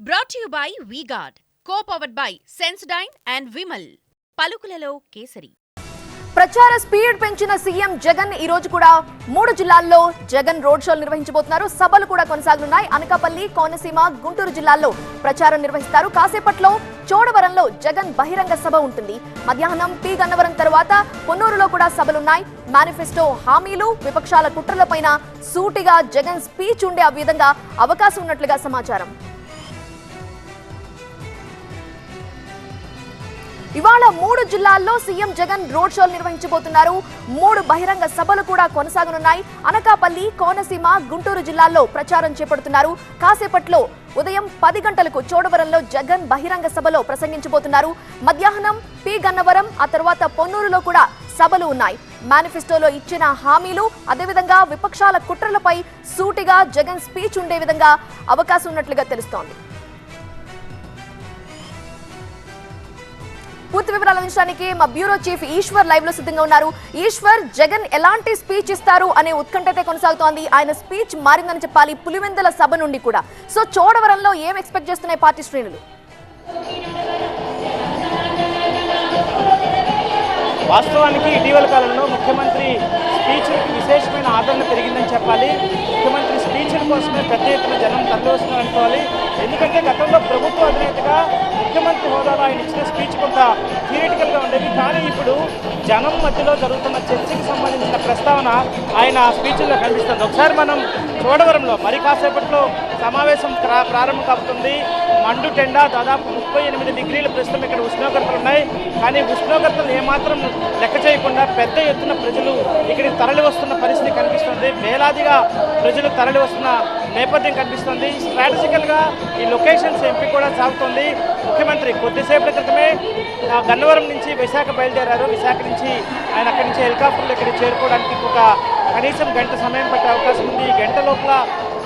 Brought you by Vguard co powered by Sensodyne and Vimal పలుకులలో కేసరి. ప్రచార speed పెంచిన CM Jagan ఈ రోజు కూడా మూడు జిల్లాల్లో జగన్ రోడ్ షోలు నిర్వహించబోతున్నారు. సభలు కూడా కొనసాగనున్నాయి అనకాపల్లి కోనసీమ గుంటూరు జిల్లాల్లో ప్రచారం నిర్వహిస్తారు. కాసేపట్లో చోడవరంలో జగన్ బహిరంగ సభ ఉంటుంది. మధ్యాహ్నం పి గన్నవరం తర్వాత పొన్నూరులో కూడా సభలున్నాయి. మేనిఫెస్టో హామీలు విపక్షాల కుట్రలపైన సూటిగా జగన్ స్పీచ్ ఉండే విధంగా అవకాశం ఉన్నట్లుగా సమాచారం. ఇవాళ మూడు జిల్లాల్లో సీఎం జగన్ రోడ్ షోలు నిర్వహించబోతున్నారు. మూడు బహిరంగ సభలు కూడా కొనసాగనున్నాయి. అనకాపల్లి కోనసీమ గుంటూరు జిల్లాల్లో ప్రచారం చేపడుతున్నారు. కాసేపట్లో ఉదయం పది గంటలకు చోడవరంలో జగన్ బహిరంగ సభలో ప్రసంగించబోతున్నారు. మధ్యాహ్నం పి గన్నవరం ఆ తర్వాత పొన్నూరులో కూడా సభలు ఉన్నాయి. మేనిఫెస్టోలో ఇచ్చిన హామీలు అదేవిధంగా విపక్షాల కుట్రలపై సూటిగా జగన్ స్పీచ్ ఉండే విధంగా అవకాశం ఉన్నట్లుగా తెలుస్తోంది. పూర్తి వివరాలు అందించడానికి మా బ్యూరో చీఫ్ ఈశ్వర్ లైవ్లో సిద్ధంగా ఉన్నారు. ఈశ్వర్ జగన్ ఎలాంటి స్పీచ్ ఇస్తారు అనే ఉత్కంఠ అయితే కొనసాగుతోంది. ఆయన స్పీచ్ మారిందని చెప్పాలి పులివెందుల సభ నుండి కూడా. సో చోడవరంలో ఏం ఎక్స్పెక్ట్ చేస్తున్నాయి పార్టీ శ్రేణులు? వాస్తవానికి ఇటీవల కాలంలో ముఖ్యమంత్రి స్పీచ్ విశేషమైన ఆదరణ పెరిగిందని చెప్పాలి. ముఖ్యమంత్రి పెద్ద ఎత్తున జనం తరలి అనుకోవాలి ఎందుకంటే గతంలో ప్రభుత్వ అధినేతగా ముఖ్యమంత్రి హోదాలో ఆయన ఇచ్చిన స్పీచ్ కొంత థియరిటికల్గా ఉండేది కానీ ఇప్పుడు జనం మధ్యలో జరుగుతున్న చర్చకి సంబంధించిన ప్రస్తావన ఆయన స్పీచ్లో కనిపిస్తుంది. ఒకసారి మనం చోడవరంలో మరి కాసేపట్లో సమావేశం ప్రారంభం కాబోతుంది. మండు టెండా దాదాపు ముప్పై ఎనిమిది డిగ్రీల ప్రస్తుతం ఇక్కడ ఉష్ణోగ్రతలు ఉన్నాయి. కానీ ఉష్ణోగ్రతలు ఏమాత్రం లెక్క చేయకుండా పెద్ద ఎత్తున ప్రజలు ఇక్కడికి తరలి వస్తున్న పరిస్థితి కనిపిస్తుంది. వేలాదిగా ప్రజలు తరలి వస్తున్న నేపథ్యం కనిపిస్తుంది. స్ట్రాటజికల్గా ఈ లొకేషన్స్ ఎంపీ కూడా సాగుతుంది. ముఖ్యమంత్రి కొద్దిసేపటి క్రితమే ఆ, గన్నవరం నుంచి విశాఖ బయలుదేరారు. విశాఖ నుంచి ఆయన అక్కడి నుంచి హెలికాప్టర్లు ఇక్కడికి చేరుకోవడానికి ఒక కనీసం గంట సమయం పట్టే అవకాశం ఉంది. ఈ గంట లోపల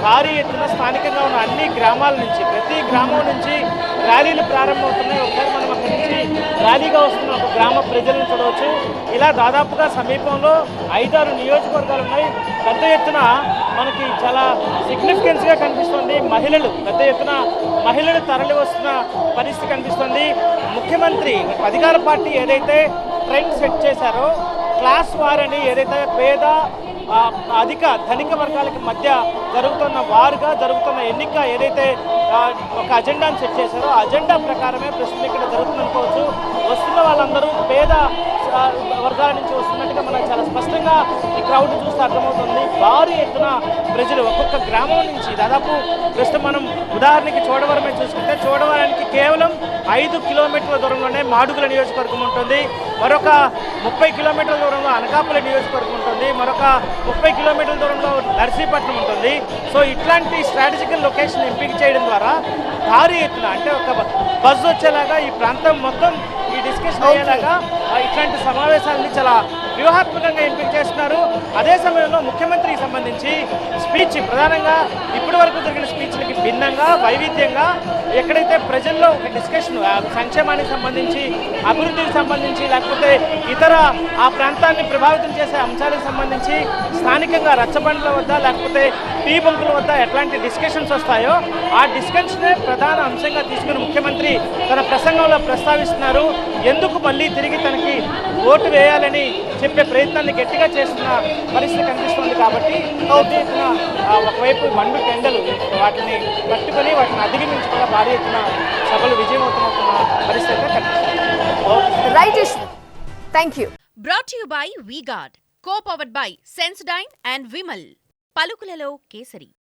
భారీ ఎత్తున స్థానికంగా ఉన్న అన్ని గ్రామాల నుంచి ప్రతి గ్రామం నుంచి ర్యాలీలు ప్రారంభమవుతున్నాయి. ఒకసారి మనం అక్కడి నుంచి ర్యాలీగా వస్తున్న ఒక గ్రామ ప్రజలను చూడవచ్చు. ఇలా దాదాపుగా సమీపంలో ఐదారు నియోజకవర్గాలు ఉన్నాయి. పెద్ద ఎత్తున మనకి చాలా సిగ్నిఫికెన్స్గా కనిపిస్తుంది. మహిళలు పెద్ద ఎత్తున మహిళలు తరలి వస్తున్న పరిస్థితి కనిపిస్తుంది. ముఖ్యమంత్రి అధికార పార్టీ ఏదైతే ట్రెండ్ సెట్ చేశారో క్లాస్ వార్ అని ఏదైతే పేద అధిక ధనిక వర్గాలకి మధ్య జరుగుతున్న వారుగా జరుగుతున్న ఎన్నిక ఏదైతే ఒక అజెండాను సెట్ చేశారో అజెండా ప్రకారమే ప్రస్తుతం ఇక్కడ జరుగుతుందనుకోవచ్చు. వస్తున్న వాళ్ళందరూ పేద వర్గాల నుంచి వస్తున్నట్టుగా మనకు చాలా స్పష్టంగా ఈ క్రౌడ్ చూస్తే అర్థమవుతుంది. భారీ ఎత్తున ప్రజలు ఒక్కొక్క గ్రామం నుంచి దాదాపు ప్రస్తుతం మనం ఉదాహరణకి చోడవరమే చూసుకుంటే చోడవరానికి కేవలం ఐదు కిలోమీటర్ల దూరంలోనే మాడుగుల నియోజకవర్గం ఉంటుంది. మరొక ముప్పై కిలోమీటర్ల దూరంలో అనకాపల్లి నియోజకవర్గం ఉంటుంది. మరొక ముప్పై కిలోమీటర్ల దూరంలో నర్సీపట్నం ఉంటుంది. సో ఇట్లాంటి స్ట్రాటజికల్ లొకేషన్ ఎంపిక చేయడం ద్వారా భారీ ఎత్తున అంటే ఒక బజ్ వచ్చేలాగా ఈ ప్రాంతం మొత్తం ఈ డిస్కషన్ అయ్యేలాగా ఇట్లాంటి సమావేశాలని చాలా వ్యూహాత్మకంగా ఎంపిక చేస్తున్నారు. అదే సమయంలో ముఖ్యమంత్రికి సంబంధించి స్పీచ్ ప్రధానంగా ఇప్పటి వరకు జరిగిన స్పీచ్లకి భిన్నంగా వైవిధ్యంగా ఎక్కడైతే ప్రజల్లో ఒక డిస్కషన్ సంక్షేమానికి సంబంధించి అభివృద్ధికి సంబంధించి లేకపోతే ఇతర ఆ ప్రాంతాన్ని ప్రభావితం చేసే అంశాలకు సంబంధించి స్థానికంగా రచ్చబండ్ల వద్ద లేకపోతే టీ బంకుల వద్ద ఎట్లాంటి డిస్కషన్స్ వస్తాయో ఆ డిస్కషనే ప్రధాన అంశంగా తీసుకుని ముఖ్యమంత్రి తన ప్రసంగంలో ప్రస్తావిస్తున్నారు. ఎందుకు మళ్ళీ తిరిగి తనకి ఓటు వేయాలని చెప్పే ప్రయత్నాన్ని గట్టిగా చేస్తున్న పరిస్థితి కనిపిస్తుంది కాబట్టి పెద్ద ఎత్తున ఆ, ఒకవైపు మండు టెండలు వాటిని పట్టుకొని వాటిని అధిగమించకుండా భారీ ఎత్తున సభలు విజయవంతమవుతున్న పరిస్థితి కనిపిస్తుంది. Right thank you brought you by Vguard co powered by Sensodyne and Vimal పలుకులలో kesari